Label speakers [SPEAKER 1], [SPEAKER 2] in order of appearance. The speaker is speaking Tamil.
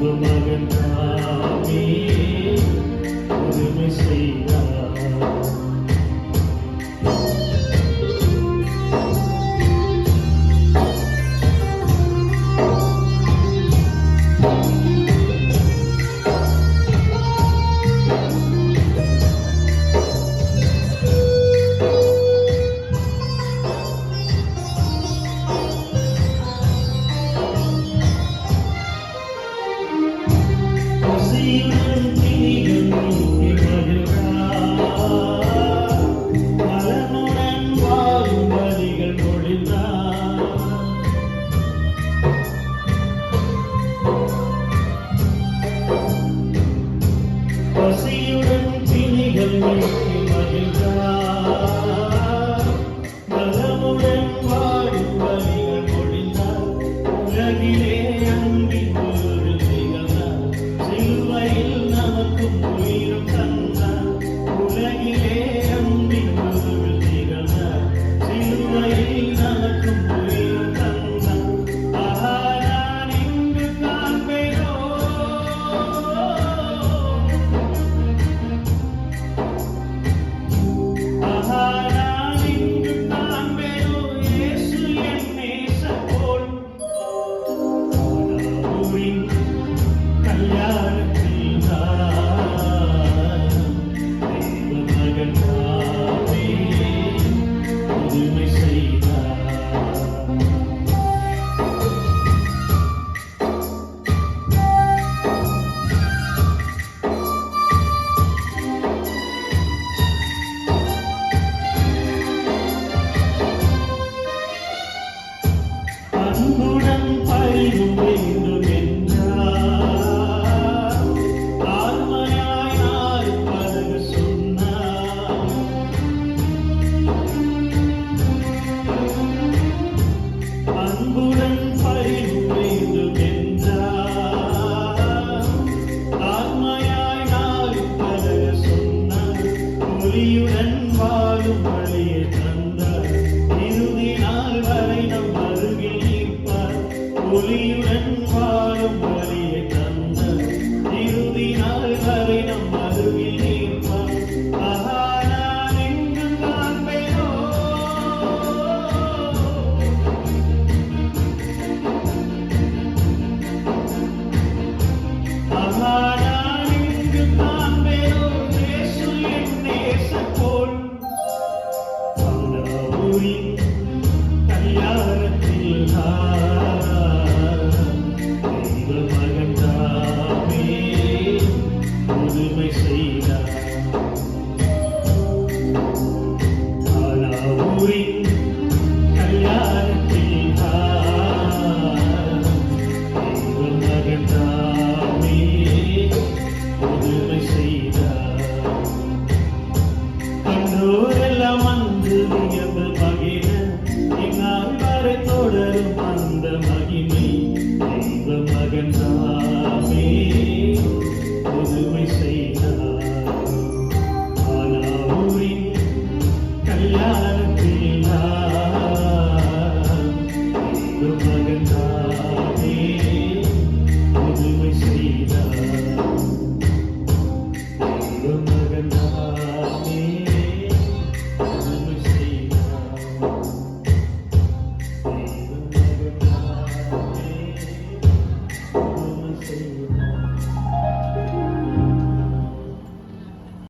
[SPEAKER 1] அன்பு தாமே உரிமை செய்த உமை செய்தார் உறுதியுடன் வாழும் வழியை தந்தார். இறுதி நாள் வரை நம் அருகில் நிற்பார். ஒளியுடன் வாழும் வழியை truly தொடரும் அந்த மகிமை தெய்வ மகன் தாமே. புதுமை செய்தார். ஆனா ஊரின்